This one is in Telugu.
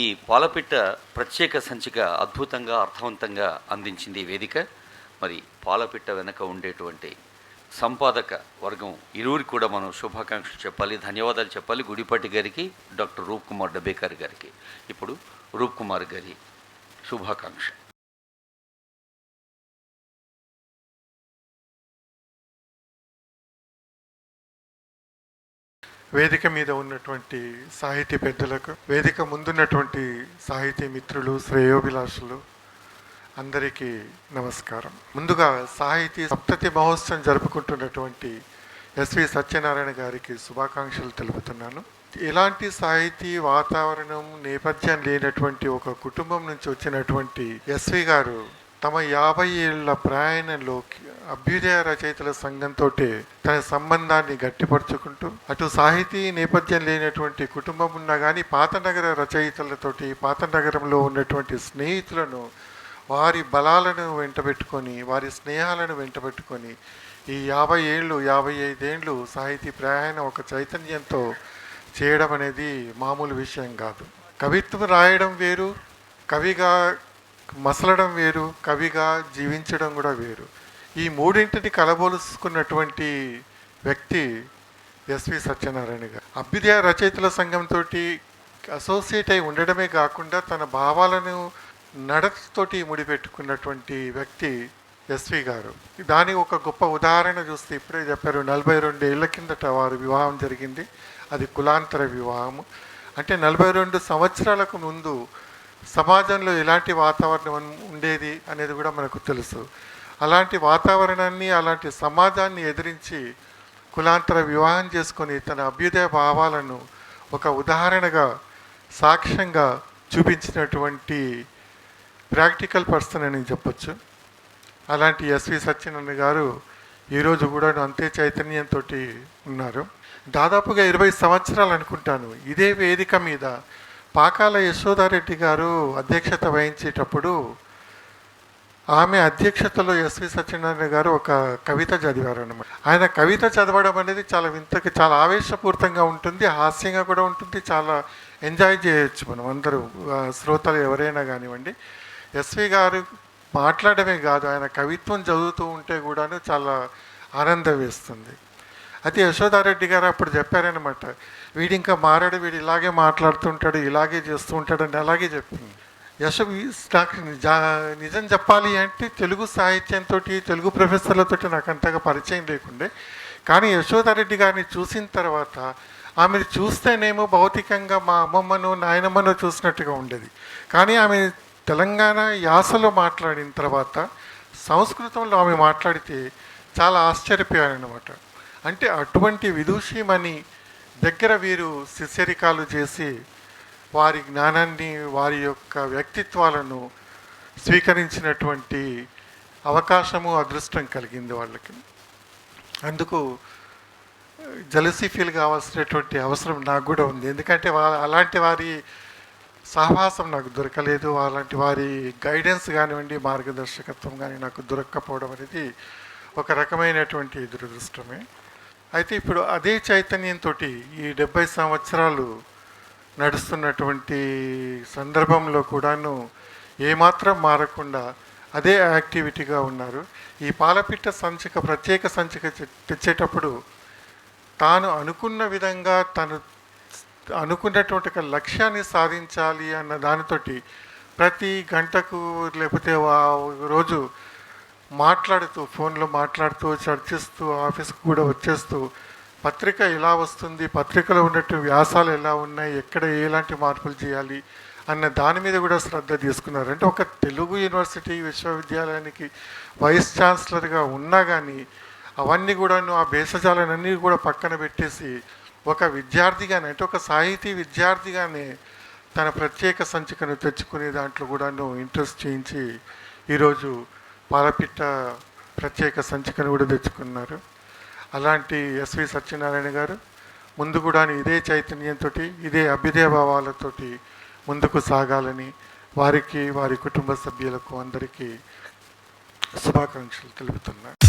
ఈ పాలపిట్ట ప్రత్యేక సంచిక అద్భుతంగా అర్థవంతంగా అందించింది ఈ వేదిక. మరి పాలపిట్ట వెనక ఉండేటువంటి సంపాదక వర్గం ఇరువురికి కూడా మనం శుభాకాంక్షలు చెప్పాలి ధన్యవాదాలు చెప్పాలి. గుడిపాటి గారికి డాక్టర్ రూప్ కుమార్ డబ్బేకర్ గారికి. ఇప్పుడు రూప్ కుమార్ గారి శుభాకాంక్ష వేదిక మీద ఉన్నటువంటి సాహితీ పెద్దలకు వేదిక ముందున్నటువంటి సాహితీ మిత్రులు శ్రేయోభిలాషులు అందరికీ నమస్కారం. ముందుగా సాహితీ సప్తతి మహోత్సవం జరుపుకుంటున్నటువంటి ఎస్వి సత్యనారాయణ గారికి శుభాకాంక్షలు తెలుపుతున్నాను. ఇలాంటి సాహితీ వాతావరణం నేపథ్యం లేనటువంటి ఒక కుటుంబం నుంచి వచ్చినటువంటి ఎస్వి గారు తమ యాభై ఏళ్ళ ప్రయాణంలో అభ్యుదయ రచయితల సంఘంతో తన సంబంధాన్ని గట్టిపరుచుకుంటూ అటు సాహితీ నేపథ్యం లేనటువంటి కుటుంబం ఉన్నా కానీ పాత నగర రచయితలతోటి పాత నగరంలో ఉన్నటువంటి స్నేహితులను వారి బలాలను వెంటబెట్టుకొని వారి స్నేహాలను వెంటబెట్టుకొని ఈ యాభై ఏళ్ళు యాభై ఐదేళ్ళు సాహితీ ప్రయాణం ఒక చైతన్యంతో చేయడం అనేది మామూలు విషయం కాదు. కవిత్వం రాయడం వేరు కవిగా మసలడం వేరు కవిగా జీవించడం కూడా వేరు. ఈ మూడింటిని కలబోలుసుకున్నటువంటి వ్యక్తి ఎస్వి సత్యనారాయణ గారు. అభ్యుదయ రచయితల సంఘంతో అసోసియేట్ అయి ఉండడమే కాకుండా తన భావాలను నడతతోటి ముడిపెట్టుకున్నటువంటి వ్యక్తి ఎస్వి గారు. దాని ఒక గొప్ప ఉదాహరణ చూస్తే ఇప్పుడే చెప్పారు నలభై రెండు ఏళ్ళ కిందట వారు వివాహం జరిగింది. అది కులాంతర వివాహం అంటే నలభై రెండు సంవత్సరాలకు ముందు సమాజంలో ఎలాంటి వాతావరణం ఉండేది అనేది కూడా మనకు తెలుసు. అలాంటి వాతావరణాన్ని అలాంటి సమాజాన్ని ఎదిరించి కులాంతర వివాహం చేసుకొని తన అభ్యుదయ భావాలను ఒక ఉదాహరణగా సాక్ష్యంగా చూపించినటువంటి ప్రాక్టికల్ పర్సన్ అని చెప్పొచ్చు. అలాంటి ఎస్వి సత్యనారాయణ గారు ఈరోజు కూడా అంతే చైతన్యంతో ఉన్నారు. దాదాపుగా ఇరవై సంవత్సరాలు అనుకుంటాను. ఇదే వేదిక మీద పాకాల యశోదారెడ్డి గారు అధ్యక్షత వహించేటప్పుడు ఆమె అధ్యక్షతలో ఎస్వి సత్యనారాయణ గారు ఒక కవిత చదివారు అనమాట ఆయన కవిత చదవడం అనేది చాలా వింతకి చాలా ఆవేశపూరితంగా ఉంటుంది హాస్యంగా కూడా ఉంటుంది చాలా ఎంజాయ్ చేయొచ్చు మనం అందరూ శ్రోతలు ఎవరైనా కానివ్వండి. ఎస్వి గారు మాట్లాడమే కాదు ఆయన కవిత్వం చదువుతూ ఉంటే కూడాను చాలా ఆనందం వేస్తుంది. అయితే యశోదారెడ్డి గారు అప్పుడు చెప్పారనమాట వీడు ఇంకా మారాడు వీడు ఇలాగే మాట్లాడుతుంటాడు ఇలాగే చేస్తూ ఉంటాడని అలాగే చెప్పింది. యశ నాకు నిజం చెప్పాలి అంటే తెలుగు సాహిత్యంతో తెలుగు ప్రొఫెసర్లతో నాకు అంతగా పరిచయం లేకుండే. కానీ యశోదారెడ్డి గారిని చూసిన తర్వాత ఆమెను చూస్తేనేమో భౌతికంగా మా అమ్మమ్మను నాయనమ్మను చూసినట్టుగా ఉండేది. కానీ ఆమె తెలంగాణ యాసలో మాట్లాడిన తర్వాత సంస్కృతంలో ఆమె మాట్లాడితే చాలా ఆశ్చర్యపోయారనమాట అంటే అటువంటి విదూషిమని దగ్గర వీరు శిష్యరికాలు చేసి వారి జ్ఞానాన్ని వారి యొక్క వ్యక్తిత్వాలను స్వీకరించినటువంటి అవకాశము అదృష్టం కలిగింది వాళ్ళకి. అందుకు జలసీ ఫీల్ కావాల్సినటువంటి అవసరం నాకు కూడా ఉంది. ఎందుకంటే వా అలాంటి వారి సహవాసం నాకు దొరకలేదు. అలాంటి వారి గైడెన్స్ కానివ్వండి మార్గదర్శకత్వం కానీ నాకు దొరక్కపోవడం అనేది ఒక రకమైనటువంటి దురదృష్టమే. అయితే ఇప్పుడు అదే చైతన్యంతో ఈ డెబ్బై సంవత్సరాలు నడుస్తున్నటువంటి సందర్భంలో కూడాను ఏమాత్రం మారకుండా అదే యాక్టివిటీగా ఉన్నారు. ఈ పాలపిట్ట సంచిక ప్రత్యేక సంచిక తె- తెచ్చేటప్పుడు తాను అనుకున్న విధంగా తను అనుకున్నటువంటి ఒక లక్ష్యాన్ని సాధించాలి అన్న దానితోటి ప్రతి గంటకు లేకపోతే వా- రోజు మాట్లాడుతూ ఫోన్లో మాట్లాడుతూ చర్చిస్తూ ఆఫీస్కి కూడా వచ్చేస్తూ పత్రిక ఎలా వస్తుంది పత్రికలో ఉన్నట్టు వ్యాసాలు ఎలా ఉన్నాయి ఎక్కడ ఎలాంటి మార్పులు చేయాలి అన్న దాని మీద కూడా శ్రద్ధ తీసుకున్నారు. అంటే ఒక తెలుగు యూనివర్సిటీ విశ్వవిద్యాలయానికి వైస్ ఛాన్సలర్గా ఉన్నా కానీ అవన్నీ కూడాను ఆ భేషజాలన్నీ కూడా పక్కన పెట్టేసి ఒక విద్యార్థిగానే అంటే ఒక సాహితీ విద్యార్థిగానే తన ప్రత్యేక సంచికను తెచ్చుకునే దాంట్లో కూడాను ఇంట్రెస్ట్ చేయించి ఈరోజు పాలపిట్ట ప్రత్యేక సంచికను కూడా తెచ్చుకున్నారు. అలాంటి ఎస్వి సత్యనారాయణ గారు ముందు కూడా ఇదే చైతన్యంతో ఇదే అభ్యుదయ భావాలతోటి ముందుకు సాగాలని వారికి వారి కుటుంబ సభ్యులకు అందరికీ శుభాకాంక్షలు తెలుపుతున్నాను